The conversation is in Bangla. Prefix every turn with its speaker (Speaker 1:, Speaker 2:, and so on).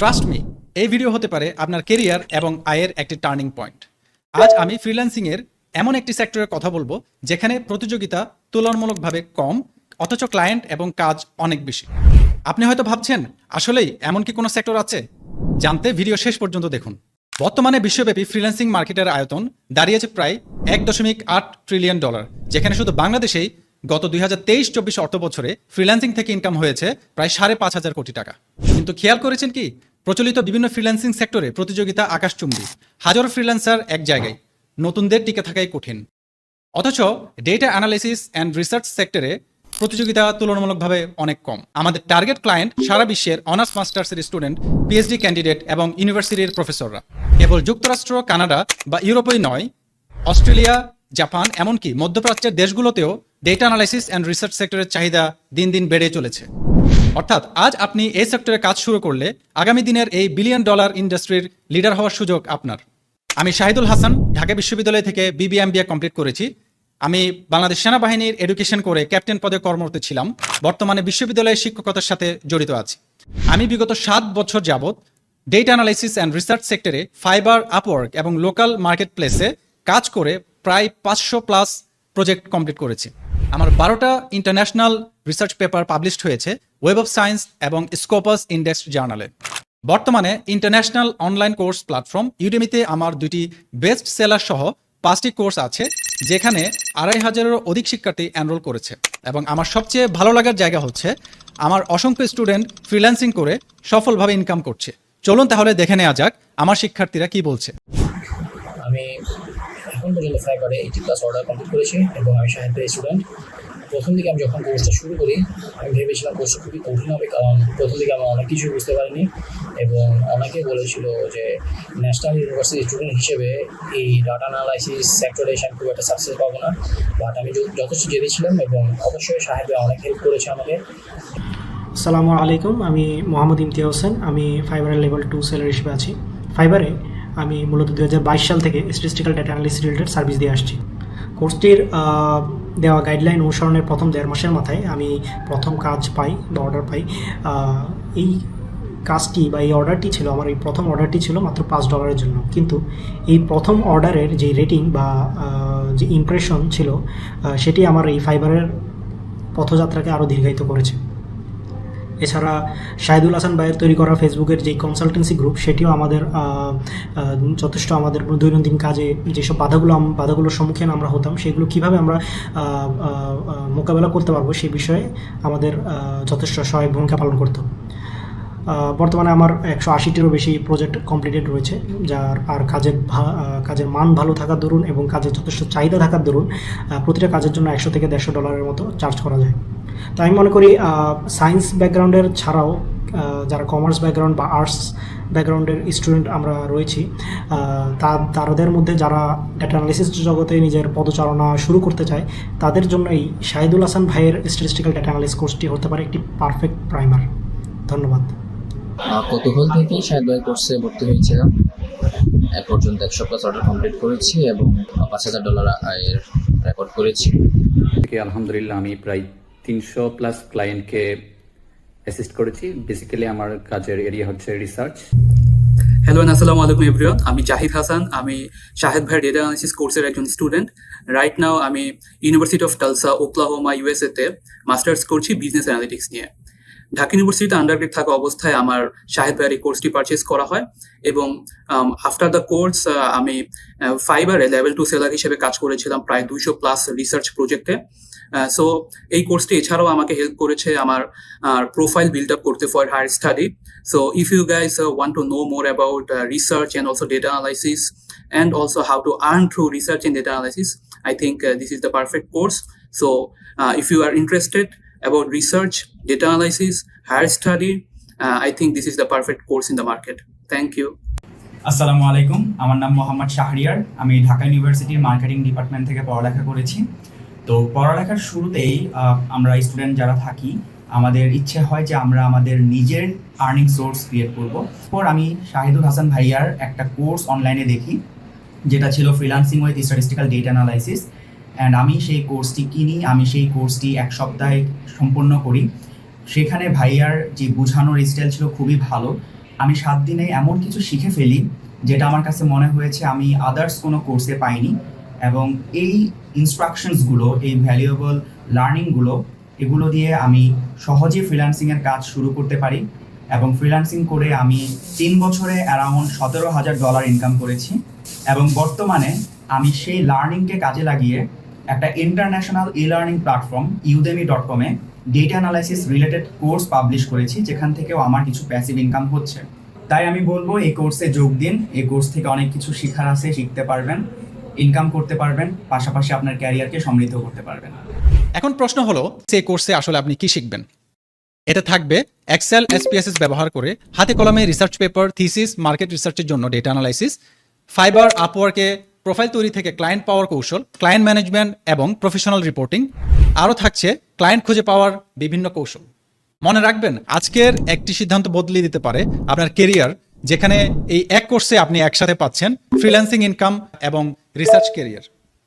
Speaker 1: ট্রাস্ট মি এই ভিডিও হতে পারে আপনার কেরিয়ার এবং আয়ের একটি টার্নিং পয়েন্ট আজ আমি ফ্রিল্যান্সিংয়ের এমন একটি সেক্টরের কথা বলব, যেখানে প্রতিযোগিতা তুলনামূলকভাবে কম, অথচ ক্লায়েন্ট এবং কাজ অনেক বেশি। আপনি হয়তো ভাবছেন, আসলেই এমন কি কোনো সেক্টর আছে? জানতে ভিডিও শেষ পর্যন্ত দেখুন। বর্তমানে বিশ্বব্যাপী ফ্রিল্যান্সিং মার্কেটের আয়তন দাঁড়িয়েছে প্রায় এক দশমিক আট ট্রিলিয়ন ডলার যেখানে শুধু বাংলাদেশেই গত দুই হাজার তেইশ চব্বিশ অর্থ বছরে ফ্রিল্যান্সিং থেকে ইনকাম হয়েছে প্রায় সাড়ে পাঁচ হাজার কোটি টাকা। কিন্তু খেয়াল করেছেন কি? প্রচলিত বিভিন্ন ফ্রিল্যান্সিং সেক্টরে প্রতিযোগিতা আকাশচুম্বী। হাজারো ফ্রিল্যান্সার এক জায়গায়। নতুনদের টিকে থাকাই কঠিন। অথচ ডেটা অ্যানালিসিস অ্যান্ড রিসার্চ সেক্টরে প্রতিযোগিতা তুলনামূলকভাবে অনেক কম। আমাদের টার্গেট ক্লায়েন্ট সারা বিশ্বের অনার্স মাস্টার্সের স্টুডেন্ট পিএইচডি ক্যান্ডিডেট এবং ইউনিভার্সিটির প্রফেসররা কেবল যুক্তরাষ্ট্র, কানাডা বা ইউরোপই নয়, অস্ট্রেলিয়া, জাপান, এমনকি মধ্যপ্রাচ্যের দেশগুলোতেও ডেটা অ্যানালাইসিস অ্যান্ড রিসার্চ সেক্টরের চাহিদা দিন দিন বেড়ে চলেছে। অর্থাৎ আজ আপনি এই সেক্টরে কাজ শুরু করলে আগামী দিনের এই বিলিয়ন ডলার ইন্ডাস্ট্রির লিডার হওয়ার সুযোগ আপনার। আমি শাহিদুল হাসান, ঢাকা বিশ্ববিদ্যালয় থেকে বিবিএমবিএ কমপ্লিট করেছি। আমি বাংলাদেশ সেনাবাহিনীর এডুকেশন করে ক্যাপ্টেন পদে কর্মরত ছিলাম। বর্তমানে বিশ্ববিদ্যালয়ের শিক্ষকতার সাথে জড়িত আছি। আমি বিগত সাত বছর যাবৎ ডেটা অ্যানালাইসিস অ্যান্ড রিসার্চ সেক্টরে ফাইবার আপওয়ার্ক এবং লোকাল মার্কেট প্লেসে কাজ করে প্রায় পাঁচশো প্লাস প্রজেক্ট কমপ্লিট করেছি। আমার বারোটা ইন্টারন্যাশনাল রিসার্চ পেপার পাবলিশড হয়েছে ওয়েব অফ সায়েন্স এবং স্কোপাস ইন্ডেক্স জার্নালে বর্তমানে ইন্টারন্যাশনাল অনলাইন কোর্স প্ল্যাটফর্ম ইউডেমিতে আমার দুটি বেস্ট সেলার সহ পাঁচটি কোর্স আছে, যেখানে আড়াই হাজারেরও অধিক শিক্ষার্থী এনরোল করেছে। এবং আমার সবচেয়ে ভালো লাগার জায়গা হচ্ছে, আমার অসংখ্য স্টুডেন্ট ফ্রিল্যান্সিং করে সফলভাবে ইনকাম করছে। চলুন তাহলে দেখে নেওয়া যাক আমার শিক্ষার্থীরা কি বলছে।
Speaker 2: এখন পর্যন্ত ফাইবারে এইটি ক্লাস অর্ডার কমপ্লিট করেছি এবং আমি সাহিত্যের স্টুডেন্ট প্রথম দিকে আমি যখন কোর্সটা শুরু করি, আমি ভেবেছিলাম কোর্সটা খুবই কঠিন হবে, কারণ প্রথম দিকে আমি অনেক কিছু বুঝতে পারিনি এবং অনেকে বলেছিল যে ন্যাশনাল ইউনিভার্সিটি স্টুডেন্ট হিসেবে এই ডাটা অ্যানালাইসিস সেক্টরে এসে আমি খুব একটা সাকসেস পাবো না। বাট আমি যথেষ্ট জেনেছিলাম এবং অবশ্যই সাহেব অনেক হেল্প করেছে আমাকে।
Speaker 3: আসসালামু আলাইকুম, আমি মোহাম্মদ ইমতিয়াজ হোসেন। আমি ফাইবারের লেভেল টু সেলার হিসেবে আছি। ফাইবারে আমি মূলত দুহাজার বাইশ সাল থেকে statistical data analysis related service দিয়ে আসছি। কোর্সটির দেওয়া গাইডলাইন অনুসরণের প্রথম দেড় মাসের মাথায় আমি প্রথম কাজ পাই বা অর্ডার পাই। এই কাজটি বা এই অর্ডারটি ছিল, আমার এই প্রথম অর্ডারটি ছিল মাত্র পাঁচ ডলারের জন্য। কিন্তু এই প্রথম অর্ডারের যে রেটিং বা যে ইমপ্রেশন ছিল সেটি আমার এই ফাইবারের পথযাত্রাকে আরও দীর্ঘায়িত করেছে। এছাড়া শাহিদুল হাসান ভাইয়ের তৈরি করা ফেসবুকের যে কনসালটেন্সি গ্রুপ সেটিও আমাদের যথেষ্ট আমাদের দৈনন্দিন কাজে যেসব বাধাগুলো বাধাগুলোর সম্মুখীন আমরা হতাম সেগুলো কীভাবে আমরা মোকাবেলা করতে পারব সেই বিষয়ে আমাদের যথেষ্ট সহায়ক ভূমিকা পালন করতো। আহ, বর্তমানে আমার একশো আশিটিরও বেশি প্রজেক্ট কমপ্লিটেড রয়েছে, যার আর কাজের কাজের মান ভালো থাকার দরুন এবং কাজের যথেষ্ট চাহিদা থাকার দরুন প্রতিটা কাজের জন্য একশো থেকে দেড়শো ডলারের মতো চার্জ করা যায়। তো আমি মনে করি সায়েন্স ব্যাকগ্রাউন্ডের ছাড়াও যারা কমার্স ব্যাকগ্রাউন্ড বা আর্টস ব্যাকগ্রাউন্ডের স্টুডেন্ট আমরা রয়েছি তা, তাদের মধ্যে যারা ডেটা অ্যানালিসিস জগতে নিজের পদচারণা শুরু করতে চায়, তাদের জন্য এই শাহিদুল হাসান ভাইয়ের স্ট্যাটিস্টিক্যাল ডেটা অ্যানালিস কোর্সটি হতে পারে একটি পারফেক্ট প্রাইমার ধন্যবাদ।
Speaker 4: কৌতূহল থেকেই ভাই কোর্সে ভর্তি হয়েছিলাম। এ পর্যন্ত একশো প্লাস অর্ডার কমপ্লিট করেছি এবং পাঁচ হাজার ডলার আয়ের রেকর্ড করেছি।
Speaker 5: থেকে আলহামদুলিল্লাহ আমি প্রায় তিনশো প্লাস ক্লায়েন্টকে অ্যাসিস্ট করেছি। বেসিক্যালি আমার কাজের এরিয়া হচ্ছে রিসার্চ
Speaker 6: হ্যালো আসসালামু আলাইকুম এভরিওয়ান আমি জাহিদ হাসান। আমি শাহেদ ভাই ডেটা অ্যানালিসিস কোর্সের একজন স্টুডেন্ট রাইট নাও আমি university of Tulsa Oklahoma USA তে মাস্টার্স করছি বিজনেস অ্যানালিটিক্স নিয়ে। ঢাকা ইউনিভার্সিটিতে আন্ডারগ্রেড থাকা অবস্থায় আমার শাহেদ ভাইয়ের কোর্সটি পারচেস করা হয় এবং আফটার দ্য কোর্স আমি ফাইবারে লেভেল টু সেলার হিসেবে কাজ করেছিলাম প্রায় দুইশো প্লাস রিসার্চ প্রজেক্টে সো এই কোর্সটি এছাড়াও আমাকে হেল্প করেছে আমার প্রোফাইল বিল্ড আপ করতে for higher study so if you guys uh, to know more about research uh, research data also and also how to earn through research through data and I think I is the perfect course so if you are uh, about research, data analysis, higher study, uh, I think this is the perfect course in the market. Thank you.
Speaker 7: আসসালামু আলাইকুম। আমার নাম মোহাম্মদ শাহরিয়ার। আমি ঢাকা ইউনিভার্সিটির মার্কেটিং ডিপার্টমেন্ট থেকে পড়ালেখা করেছি। তো পড়ালেখার শুরুতেই আমরা স্টুডেন্ট যারা থাকি আমাদের ইচ্ছে হয় যে আমরা আমাদের নিজের আর্নিং সোর্স ক্রিয়েট করব। পর আমি শাহিদুল হাসান ভাইয়ার একটা কোর্স অনলাইনে দেখি যেটা ছিল freelancing with statistical data analysis and আমি সেই কোর্সটি কিনি, আমি সেই কোর্সটি এক সপ্তাহে সম্পূর্ণ করি। সেখানে ভাইয়ার যে বোঝানোর স্টাইল ছিল খুবই ভালো। আমি সাত দিনে এমন কিছু শিখে ফেলি, যেটা আমার কাছে মনে হয়েছে আমি আদার্স কোনো কোর্সে পাইনি। এবং এই ইনস্ট্রাকশনসগুলো এই ভ্যালুয়েবল লার্নিংগুলো এগুলো দিয়ে আমি সহজে ফ্রিল্যান্সিংয়ের কাজ শুরু করতে পারি। এবং ফ্রিল্যান্সিং করে আমি তিন বছরে অ্যারাউন্ড সতেরো হাজার ডলার ইনকাম করেছি। এবং বর্তমানে আমি সেই লার্নিংকে কাজে লাগিয়ে একটা international e learning platform Udemy dot কমে data analysis related course publish করেছি, যেখান থেকেও আমার কিছু প্যাসিভ ইনকাম হচ্ছে। তাই আমি বলব, এই কোর্সে যোগ দিন, এই কোর্স থেকে অনেক কিছু শিখার আছে, শিখতে পারবেন ইনকাম করতে পারবেন, পাশাপাশি আপনার ক্যারিয়ারকে সমৃদ্ধ করতে পারবেন।
Speaker 1: এখন প্রশ্ন হলো, সেই কোর্সে আসলে আপনি কি শিখবেন? এতে থাকবে এক্সেল এসপিএসএস ব্যবহার করে হাতে কলমে রিসার্চ পেপার থিসিস মার্কেট রিসার্চের জন্য ডেটা অ্যানালাইসিস ফাইবার আপওয়ার্কে প্রোফাইল তৈরি থেকে ক্লায়েন্ট পাওয়ার কৌশল ক্লায়েন্ট ম্যানেজমেন্ট এবং প্রফেশনাল রিপোর্টিং আরও থাকছে ক্লায়েন্ট খুঁজে পাওয়ার বিভিন্ন কৌশল। মনে রাখবেন, আজকের একটি সিদ্ধান্ত বদলে দিতে পারে আপনার কেরিয়ার যেখানে এই এক কোর্সে আপনি একসাথে পাচ্ছেন ফ্রিল্যান্সিং ইনকাম এবং রিসার্চ কেরিয়ার